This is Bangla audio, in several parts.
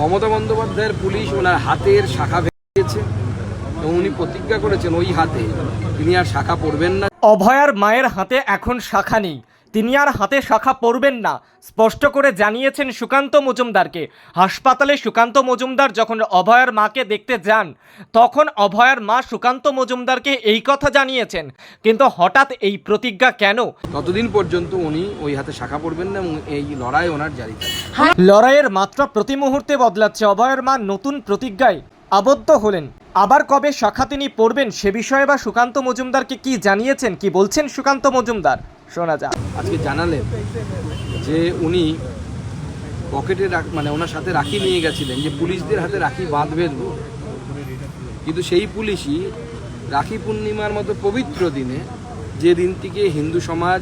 মমতা বন্দ্যোপাধ্যায়ের পুলিশ ওনার হাতের শাখা ভেঙেছে এবং উনি প্রতিজ্ঞা করেছেন ওই হাতে। তিনি আর শাখা পড়বেন না। অভয়ার মায়ের হাতে এখন শাখা নেই। তিনি আর হাতে শাখা পরবেন না স্পষ্ট করে জানিয়েছেন সুকান্ত মজুমদারকে। হাসপাতালে সুকান্ত মজুমদার যখন অভয়ার মাকে দেখতে যান তখন অভয়ার মা সুকান্ত মজুমদারকে এই কথা জানিয়েছেন। কিন্তু হঠাৎ এই প্রতিজ্ঞা কেন? ততদিন পর্যন্ত উনি ওই হাতে শাখা পড়বেন না এবং এই লড়াই ওনার জারি লড়াইয়ের মাত্রা প্রতি মুহূর্তে বদলাচ্ছে। অভয়ের মা নতুন প্রতিজ্ঞায় আবদ্ধ হলেন। আবার কবে শাখা তিনি পড়বেন সে বিষয়ে বা সুকান্ত মজুমদারকে কি জানিয়েছেন কি বলছেন সুকান্ত মজুমদার? শোনা যাক। আজকে জানালেন যে উনি পকেটে মানে ওনার সাথে রাখি নিয়ে গেছিলেন, যে পুলিশদের হাতে রাখি বাঁধবেন কিন্তু সেই পুলিশই রাখি পূর্ণিমার মতো পবিত্র দিনে যে দিনটিকে হিন্দু সমাজ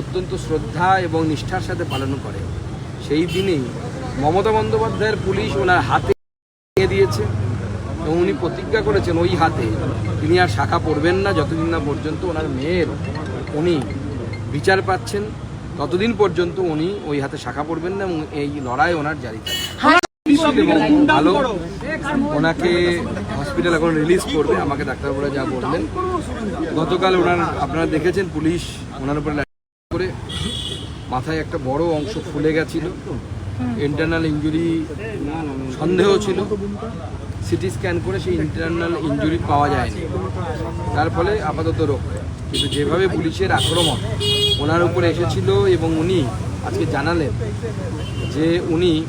অত্যন্ত শ্রদ্ধা এবং নিষ্ঠার সাথে পালন করে, সেই দিনেই মমতা বন্দ্যোপাধ্যায়ের পুলিশ ওনার হাতে দিয়েছে এবং উনি প্রতিজ্ঞা করেছেন ওই হাতে। তিনি আর শাখা পড়বেন না, যতদিন না পর্যন্ত ওনার মেয়ের, উনি বিচার পাচ্ছেন ততদিন পর্যন্ত উনি ওই হাতে শাখা পড়বেন না এবং এই লড়াই ওনার জারি ভালো ওনাকে হসপিটাল এখন রিলিজ করবে আমাকে ডাক্তারবাবুরা যা বললেন। গতকাল ওনার আপনারা দেখেছেন পুলিশ ওনার উপরে করে মাথায় একটা বড় অংশ ফুলে গেছিল। ইন্টারনাল ইঞ্জুরি সন্দেহ ছিল। সিটি স্ক্যান করে সেই ইন্টারনাল ইঞ্জুরি পাওয়া যায়নি। তার ফলে আপাতত রোগ। কিন্তু যেভাবে পুলিশের আক্রমণ ওনার উপরে এসেছিল এবং উনি আজকে জানালেন যে উনি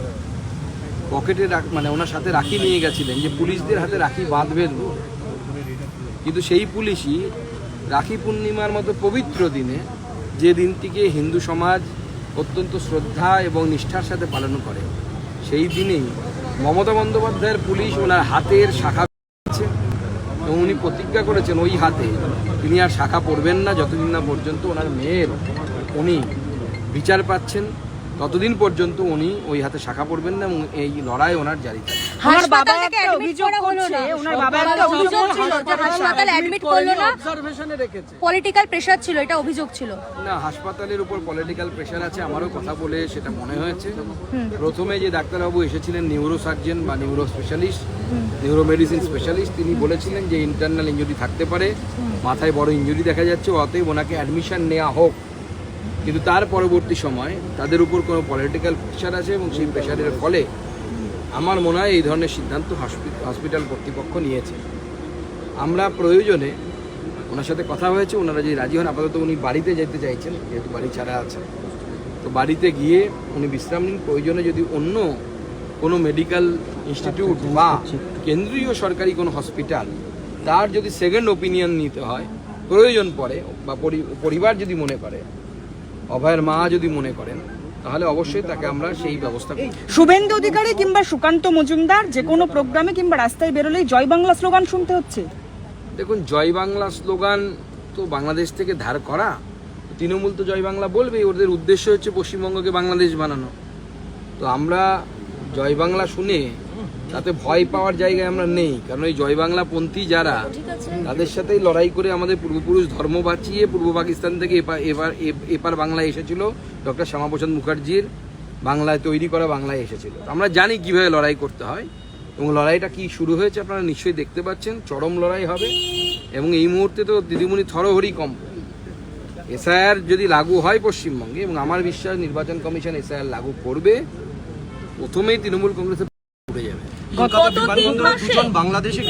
পকেটে রাখ- মানে ওনার সাথে রাখি নিয়ে গেছিলেন, যে পুলিশদের হাতে রাখি বাঁধবেন কিন্তু সেই পুলিশই রাখি পূর্ণিমার মতো পবিত্র দিনে যে দিনটিকে হিন্দু সমাজ অত্যন্ত শ্রদ্ধা এবং নিষ্ঠার সাথে পালন করে, সেই দিনেই মমতা বন্দ্যোপাধ্যায়ের পুলিশ ওনার হাতের শাখা এবং উনি প্রতিজ্ঞা করেছেন ওই হাতে, তিনি আর শাখা পড়বেন না, যতদিন না পর্যন্ত ওনার মেয়ের উনি বিচার পাচ্ছেন, ততদিন পর্যন্ত উনি ওই হাতে শাখা পড়বেন না এবং এই লড়াই ওনার জারি থাকবে। ওনার বাবা একটা অভিযোগ করছে ওনার বাবা একটা অভিযোগ ছিল যে হাসপাতালে অ্যাডমিট করল না। পলিটিক্যাল প্রেশার ছিল এটা অভিযোগ ছিল। না হাসপাতালের উপর পলিটিক্যাল প্রেশার আছে আমারও কথা বলে সেটা মনে হয়েছে। প্রথমে যে ডাক্তারবাবু এসেছিলেন নিউরো সার্জন বা neuro specialist neuro medicine specialist তিনি বলেছিলেন যে ইন্টারনাল ইঞ্জুরি থাকতে পারে। মাথায় বড় ইঞ্জুরি দেখা যাচ্ছে অতএব ওনাকে অ্যাডমিশন নেওয়া হোক। কিন্তু তার পরবর্তী সময় তাদের উপর কোনো পলিটিক্যাল প্রেশার আছে এবং সেই প্রেশারের ফলে আমার মনে হয় এই ধরনের সিদ্ধান্ত হসপিটাল কর্তৃপক্ষ নিয়েছে। আমরা প্রয়োজনে ওনার সাথে কথা হয়েছে ওনারা যদি রাজি হন আপাতত উনি বাড়িতে যেতে চাইছেন যেহেতু বাড়ি ছাড়া আছে। তো বাড়িতে গিয়ে উনি বিশ্রাম নিন। প্রয়োজনে যদি অন্য কোনো মেডিকেল ইনস্টিটিউট বা কেন্দ্রীয় সরকারি কোনো হসপিটাল তার যদি সেকেন্ড ওপিনিয়ন নিতে হয় প্রয়োজন পড়ে বা পরি- পরিবার যদি মনে করে অভয়ের মা যদি মনে করেন তাহলে অবশ্যই তাকে আমরা সেই ব্যবস্থা করি শুভেন্দু অধিকারী কিংবা সুকান্ত মজুমদার যে কোনো প্রোগ্রামে কিংবা রাস্তায় বেরোলেই জয় বাংলা স্লোগান শুনতে হচ্ছে। দেখুন জয় বাংলা স্লোগান তো বাংলাদেশ থেকে ধার করা। তৃণমূল তো জয় বাংলা বলবে ওদের উদ্দেশ্য হচ্ছে পশ্চিমবঙ্গকে বাংলাদেশ বানানো। তো আমরা জয় বাংলা শুনে তাতে ভয় পাওয়ার জায়গায় আমরা নেই। কারণ ওই জয় বাংলা পন্থী যারা তাদের সাথেই লড়াই করে আমাদের পূর্বপুরুষ ধর্ম বাঁচিয়ে পূর্ব পাকিস্তান থেকে এপার এবার এ- এপার বাংলায় এসেছিল ডক্টর শ্যামাপ্রসাদ মুখার্জির বাংলায় তৈরি করা বাংলায় এসেছিল। আমরা জানি কীভাবে লড়াই করতে হয় এবং লড়াইটা কি শুরু হয়েছে আপনারা নিশ্চয়ই দেখতে পাচ্ছেন চরম লড়াই হবে এবং এই মুহূর্তে তো দিদিমণি থরহরি কম। এসআইআর যদি লাগু হয় পশ্চিমবঙ্গে এবং আমার বিশ্বাস নির্বাচন কমিশন এসআইআর লাগু করবে প্রথমেই তৃণমূল কংগ্রেসের গত তিন মাসে বাংলাদেশে